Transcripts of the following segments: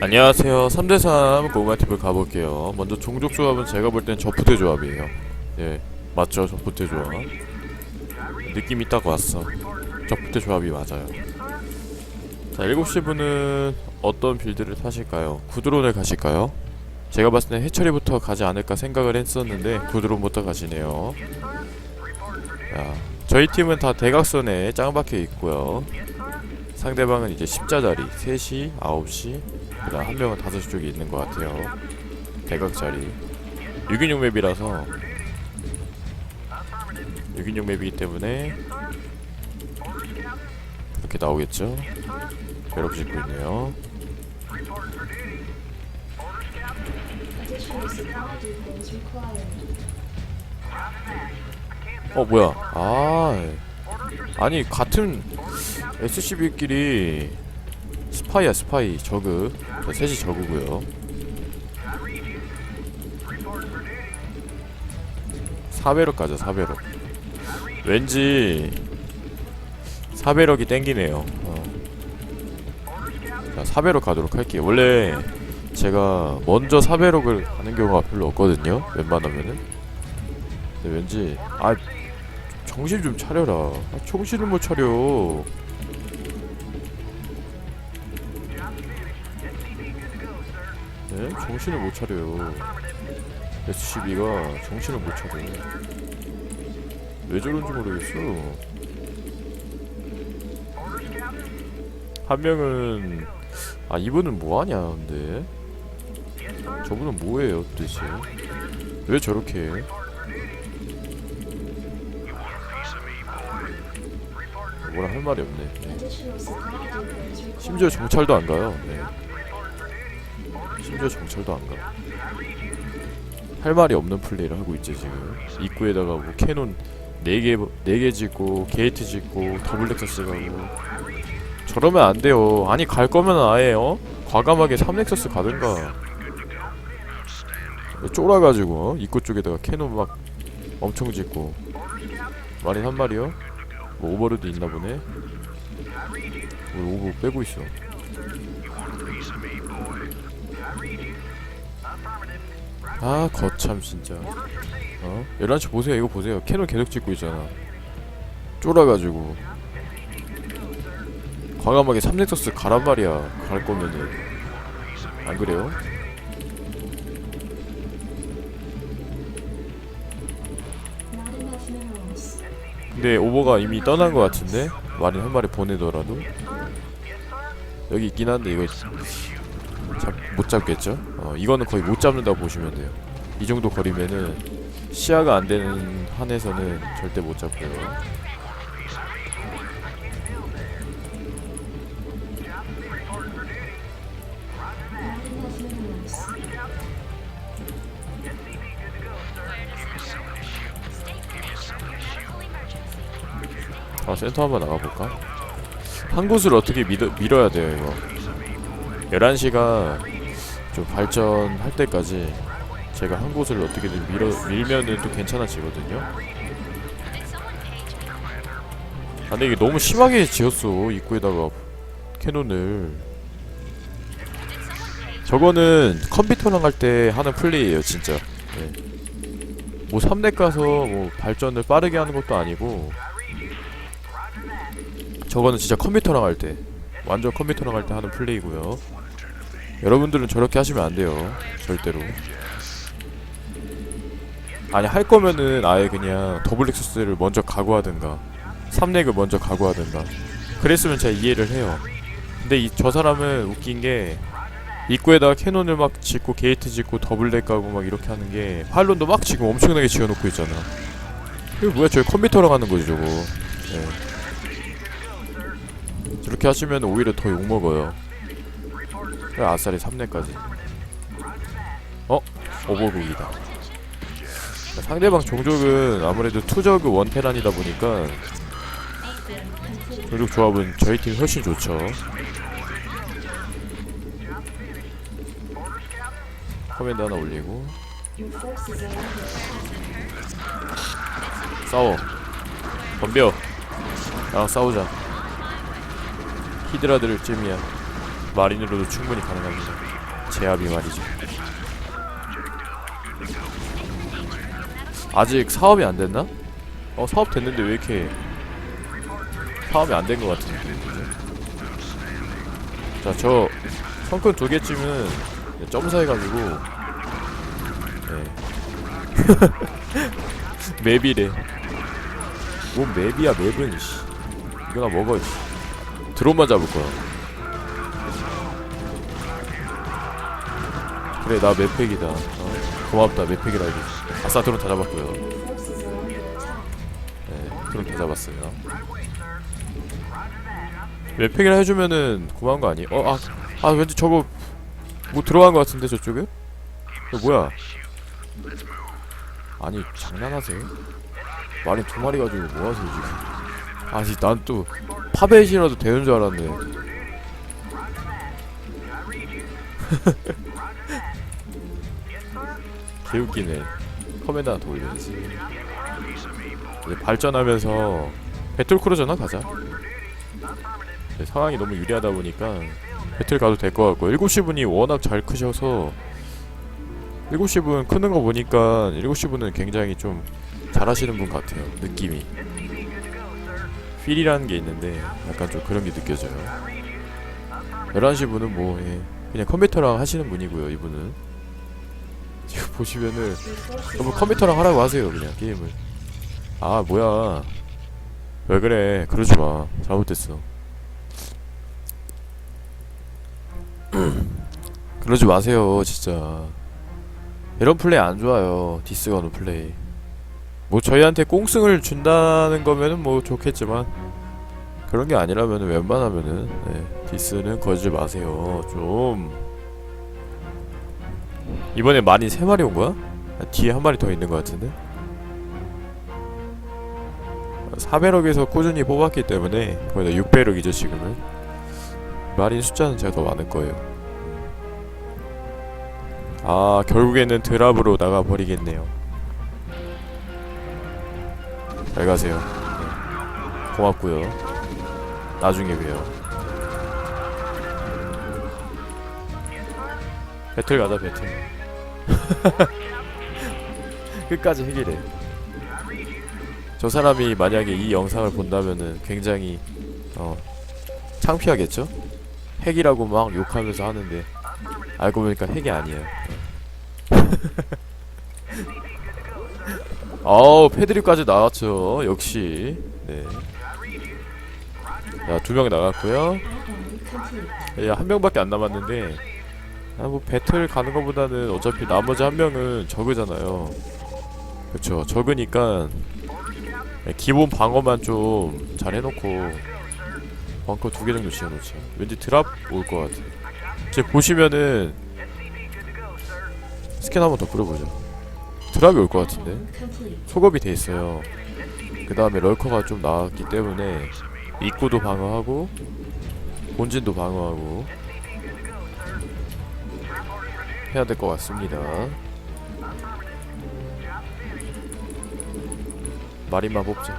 안녕하세요. 3대3 고구마팁을 가볼게요. 먼저 종족 조합은 제가 볼 땐 저프대 조합이에요. 예, 맞죠? 저프대 조합. 느낌이 딱 왔어. 저프대 조합이 맞아요. 자, 7시 분은 어떤 빌드를 타실까요? 구드론을 가실까요? 제가 봤을 땐 해처리부터 가지 않을까 생각을 했었는데 구드론부터 가시네요. 자, 저희 팀은 다 대각선에 짱박혀 있고요. 상대방은 이제 십자자리 3시, 9시, 그다음 한 명은 5시 쪽에 있는 것 같아요. 대각자리 6인용 맵이라서 6인용 맵이기 때문에 이렇게 나오겠죠. 배럭 짓고 있네요. 어 뭐야? 아 아니 같은 SCB끼리 스파이야 스파이 저그 자, 셋이 저그고요. 4배럭 가자 4배럭 왠지 4배럭이 땡기네요 어. 자 4배럭 가도록 할게요 원래 제가 먼저 4배럭을 가는 경우가 별로 없거든요 웬만하면은 근데 왠지 아 정신 좀 차려라. 아, 정신을 못 차려. 정신을 못 차려요. SCB가 정신을 못 차려. 왜 저런지 모르겠어. 한 명은 아 이분은 뭐하냐 근데 저분은 뭐예요 도대체 왜 저렇게 해? 뭐라 할 말이 없네. 네. 심지어 정찰도 안 가요. 네. 심지어 정찰도 안 가. 할 말이 없는 플레이를 하고 있지 지금. 입구에다가 뭐 캐논 4개 4개 짓고 게이트 짓고 더블 렉서스 가고 저러면 안 돼요. 아니 갈 거면 아예 어? 과감하게 3렉서스 가든가. 쫄아가지고 어? 입구 쪽에다가 캐논 막 엄청 짓고 말이 한 말이요? 뭐 오버로드 있나 보네. 왜 오버 빼고 있어? 아 거참 진짜. 어? 11시 보세요. 이거 보세요. 캐논 계속 찍고 있잖아. 쫄아가지고. 과감하게 3넥서스 가란 말이야. 갈 거면은. 안 그래요? 근데 오버가 이미 떠난 것 같은데? 마린 한 마리 보내더라도? 여기 있긴 한데 이거 잡, 못 잡겠죠? 어 이거는 거의 못 잡는다고 보시면 돼요 이 정도 거리면은 시야가 안 되는 한에서는 절대 못 잡고요. 아 센터 한번 나가볼까? 한 곳을 어떻게 밀어, 밀어야 돼요 이거 11시가 좀 발전할 때까지 제가 한 곳을 어떻게든 밀어, 밀면은 또 괜찮아지거든요. 아 근데 이게 너무 심하게 지었어 입구에다가 캐논을. 저거는 컴퓨터랑 할 때 하는 플레이예요 진짜. 네. 뭐 3대 가서 뭐 발전을 빠르게 하는 것도 아니고 저거는 진짜 컴퓨터랑 할때 완전 컴퓨터랑 할때 하는 플레이고요. 여러분들은 저렇게 하시면 안 돼요. 절대로. 아니 할 거면은 아예 그냥 더블 엑서스를 먼저 각오하든가 3렉을 먼저 각오하든가. 그랬으면 제가 이해를 해요. 근데 이, 저 사람은 웃긴 게 입구에다가 캐논을 막 짓고 게이트 짓고 더블렉 가고 막 이렇게 하는 게 팔론도 막 지금 엄청나게 지어놓고 있잖아. 이거 뭐야? 저희 컴퓨터랑 하는 거지 저거. 예. 저렇게 하시면 오히려 더 욕먹어요. 아싸리 3렙까지. 어? 오버국이다. 상대방 종족은 아무래도 투저그 원테란이다 보니까 종족 조합은 저희 팀 훨씬 좋죠. 커맨드 하나 올리고. 싸워. 덤벼. 나랑 싸우자 히드라들 쯤이야 마린으로도 충분히 가능합니다. 제압이 말이죠. 아직 사업이 안 됐나? 어 사업 됐는데 왜 이렇게 사업이 안 된 것 같은 느낌이죠? 자저 성큰 두 개쯤은 점사해가지고 네. 맵이래. 뭔 맵이야 맵은 씨. 이거나 먹어 씨. 드론만 잡을 거야. 그래 나 맵팩이다. 어? 고맙다 맵팩이라 해줘. 아싸 드론 다 잡았고요. 네, 드론 다 잡았어요. 맵팩이라 해주면은 고마운 거 아니? 어, 아, 아 왠지 저거 뭐 들어간 거 같은데 저쪽에? 이거 뭐야? 아니 장난하세요? 말이 두 마리 가지고 뭐 하세요 지금? 아니 난 또 파벳이라도 되는 줄 알았네. 개웃기네. 더 올려야지. 이제 발전하면서 배틀크루저나 가자. 네, 상황이 너무 유리하다 보니까 배틀 가도 될 것 같고 7시 분이 워낙 잘 크셔서 7시 분 크는 거 보니까 7시 분은 굉장히 좀 잘하시는 분 같아요 느낌이 필이라는 게 있는데 약간 좀 그런 게 느껴져요. 11시 분은 뭐 예, 그냥 컴퓨터랑 하시는 분이고요 이분은. 지금 보시면은 너무 컴퓨터랑 하라고 하세요 그냥 게임을. 아 뭐야. 왜 그래? 그러지 마. 잘못됐어. 그러지 마세요 진짜. 이런 플레이 안 좋아요 디스 거는 플레이 뭐 저희한테 꽁승을 준다는 거면은 뭐 좋겠지만 그런 게 아니라면 웬만하면은 네, 디스는 거지 마세요. 좀 이번에 많이 세 마리 온 거야? 아, 뒤에 한 마리 더 있는 것 같은데? 4배럭에서 꾸준히 뽑았기 때문에 거의 다 6배럭이죠 지금은. 마린 숫자는 제가 더 많을 거예요. 아 결국에는 드랍으로 나가버리겠네요 잘 가세요 네. 고맙고요 나중에 봬요 배틀 가자 배틀 끝까지 해결해 저 사람이 만약에 이 영상을 본다면은 굉장히 어 창피하겠죠? 핵이라고 막 욕하면서 하는데 알고 보니까 핵이 아니에요. 어우 패드립까지 나왔죠. 역시 네. 자두 명 나갔고요. 야, 한 명밖에 안 남았는데 아, 뭐 배틀 가는 것보다는 어차피 나머지 한 명은 적으잖아요. 그쵸 적으니까 네, 기본 방어만 좀 잘 해놓고 벙커 두 개 정도 지어놓자. 왠지 드랍 올 것 같아. 지금 보시면은 스캔 한번 더 뿌려보죠. 드랍이 올 것 같은데. 소급이 돼 있어요. 그 다음에 럴커가 좀 나왔기 때문에 입구도 방어하고 본진도 방어하고 해야 될 것 같습니다. 마린만 뽑자.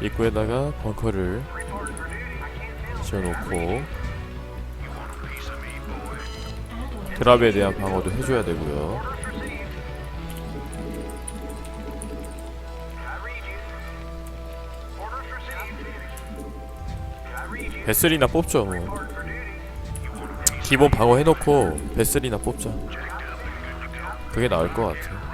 입구에다가 벙커를 Add-on 드랍에 대한 방어도 해줘야 되고요. 베슬이나 뽑죠 뭐. 기본 방어 해놓고 베슬이나 뽑자. 그게 나을 것 같아.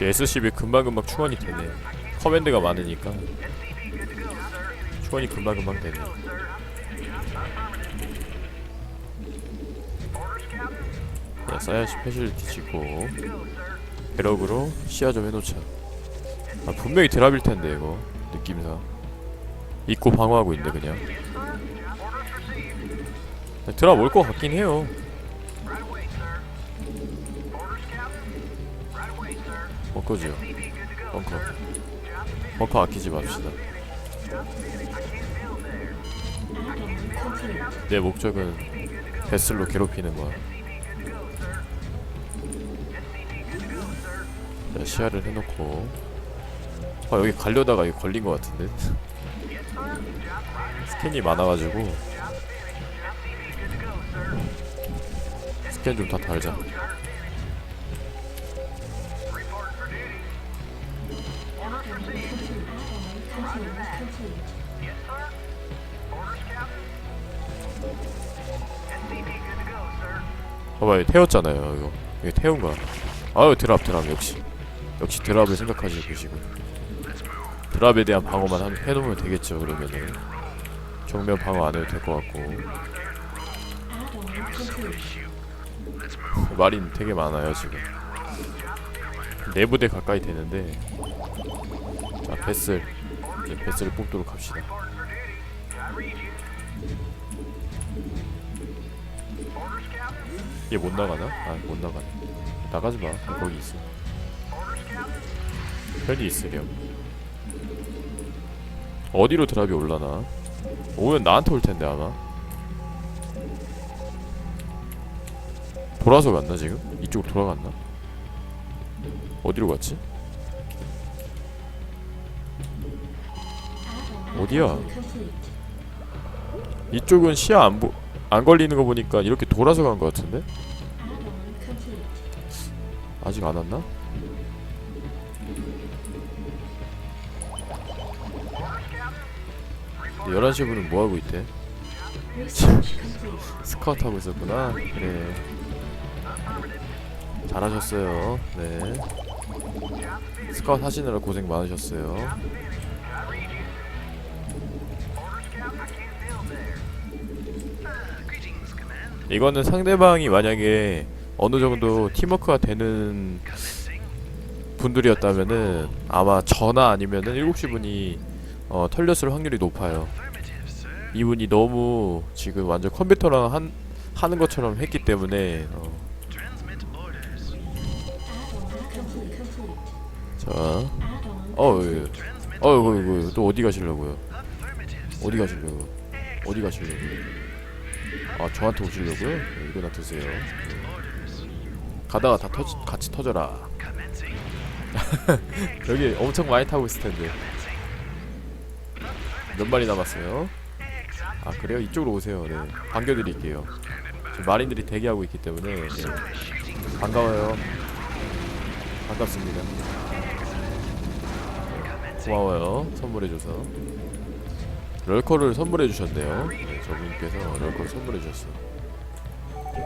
역시 SCB 금방금방 충원이 되네. 커맨드가 많으니까 충원이 금방금방 되네. 자, 사야시 패실리티 짓고 배럭으로 시야 좀 해놓자. 아, 분명히 드랍일 텐데 이거 느낌상 입고 방어하고 있네 그냥. 드랍 올 것 같긴 해요. 어 거지요. 벙커. 벙커 아끼지 맙시다. 내 목적은 베슬로 괴롭히는 거야. 자 시야를 해놓고. 아 여기 가려다가 여기 걸린 것 같은데? 스캔이 많아가지고. 스캔 좀 다 달자 봐봐 이거 태웠잖아요. 이거. 이거 태운 거야. 아유 드랍 드랍. 역시. 역시 드랍을 생각하시고 계시고 드랍에 대한 방어만 한, 해놓으면 되겠죠 그러면은. 정면 방어 안 해도 될 것 같고. 마린 되게 많아요 지금. 네 부대 가까이 되는데. 자 베슬. 이제 베슬을 뽑도록 합시다 얘 못 나가나? 아 못 나가네 나가지 마 거기 있어 편히 있으렴 어디로 드랍이 올라나? 오면 나한테 올 텐데 아마 돌아서 갔나 지금? 이쪽으로 돌아갔나? 어디로 갔지? 어디야? 이쪽은 시야 안, 보, 안 걸리는 거 보니까 이렇게 돌아서 간 거 같은데? 아직 안 왔나? 근데 11시 분은 뭐하고 있대? 스카우트 하고 있었구나 그래 잘하셨어요 네 스카우트 하시느라 고생 많으셨어요 이거는 상대방이 만약에 어느 정도 팀워크가 되는 분들이었다면은 아마 저나 아니면은 7시 분이 어, 털렸을 확률이 높아요 이분이 너무 지금 완전 컴퓨터랑 한, 하는 것처럼 했기 때문에 어. 자, Add-on 어, 예. 어, 이거, 이거, 또 어디 가시려고요? 어디 가시려고? 어디 가시려고요? 아, 저한테 오시려고요? 네, 이거나 드세요. 네. 가다가 다 터, 같이 터져라. 여기 엄청 많이 타고 있을 텐데. 몇 마리 남았어요? 아, 그래요? 이쪽으로 오세요. 네. 반겨드릴게요. 지금 마린들이 대기하고 있기 때문에. 네. 반가워요. 반갑습니다. 고마워요. 선물해줘서. 럴커를 선물해주셨네요. 네, 저분께서 럴커를 선물해 주셨어.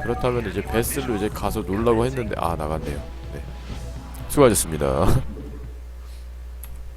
그렇다면 이제 베슬로 이제 가서 놀라고 했는데 아 나갔네요. 네. 수고하셨습니다.